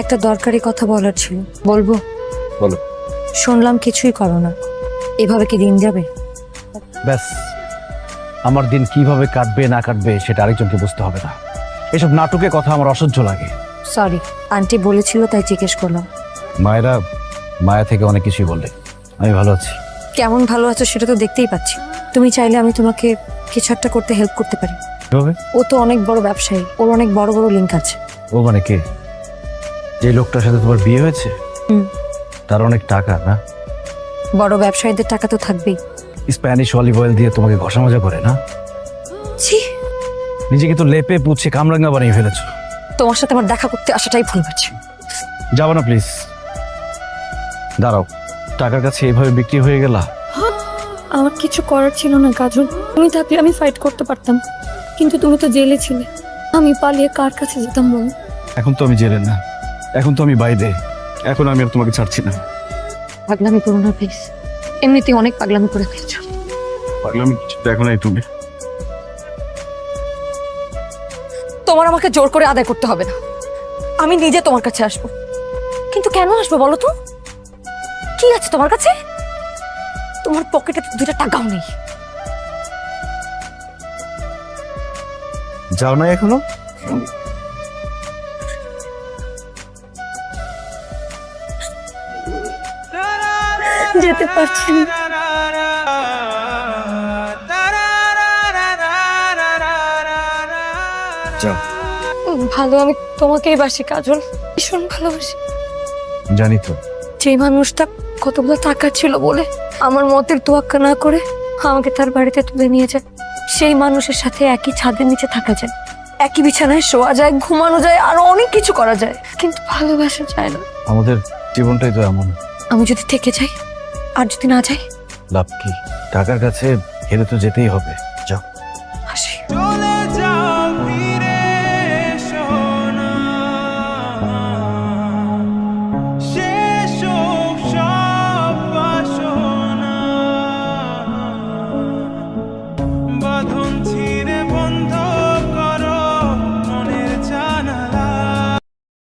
একটা দরকারি কথা বলার ছিল। বলব? বলো। শুনলাম কিছুই করো না। এভাবে কি দিন যাবে? ব্যাস। আমার দিন কীভাবে কাটবে না কাটবে সেটা আরেকজনকে বুঝতে হবে না। এসব নাটকে কথা আমার অসহ্য লাগে। সরি আন্টি বলেছিল তাই জিজ্ঞেস করলাম। মায়েরা মায়া থেকে অনেক কিছুই বললে। আমি ভালো আছি। কেমন ভালো আছো সেটা তো দেখতেই পাচ্ছি। তুমি চাইলে আমি তোমাকে কিছু একটা করতে হেল্প করতে পারি। ও তো অনেক বড় ব্যবসায়ী ওর অনেক বড় বড় লিঙ্ক আছে। ও মানে কে? যে লোকটার সাথে তোমার বিয়ে হয়েছে? হুম। তার অনেক টাকা না? বড় ব্যবসায়ীদের টাকা তো থাকবেই। স্প্যানিশ অলিভ অয়েল দিয়ে তোমাকে ঘষা মজা করে না? ছি। নিজেকে তো লেপে পুছে কামরাঙ্গা বানিয়ে ফেলেছো। তোমার সাথে আমার দেখা করতে আসাটাই ভুল হচ্ছে যাব না প্লিজ দাঁড়াও টাকার কাছে এভাবে বিক্রি হয়ে গেলা? আমার কিছু করার ছিল না কাজল। তুমি থাকলে আমি ফাইট করতে পারতাম। কিন্তু তুমি তো জেলে ছিলে। আমি পালিয়ে কার কাছে যেতাম বলো? এখন তো আমি জেলে না। এখন তো আমি বাইরে। এখন আমি আর তোমাকে ছাড়ছি না। পাগলামি করো না প্লিজ এমনিতেই অনেক পাগলামি করে ফেলছো। পাগলামি কিছু দেখো নাই তুমি। তোমার আমাকে জোর করে আদায় করতে হবে না। আমি নিজে তোমার কাছে আসব। কিন্তু কেন আসব বলো তো? কি আছে তোমার কাছে? তোমার পকেটে তো দুটা টাকাও নেই। যাও না এখনও? যেতে পারছি না। যাও। ভালো আমি তোমাকেই বাসি কাজল। ভীষণ ভালোবাসি। জানি তো। যে মানুষটা কতগুলো টাকা ছিল বলে আমার মতের তোয়াক্কা না করে আমাকে তার বাড়িতে তুলে নিয়ে যায় সেই মানুষের সাথে একই ছাদের নিচে থাকা যায় একই বিছানায় শোয়া যায় ঘুমানো যায় আরও অনেক কিছু করা যায়। কিন্তু ভালোবাসা যায় না। আমাদের জীবনটাই তো এমন। আমি যদি থেকে যাই আর যদি না যাই? লাভ কি? টাকার কাছে হেরে তো যেতেই হবে।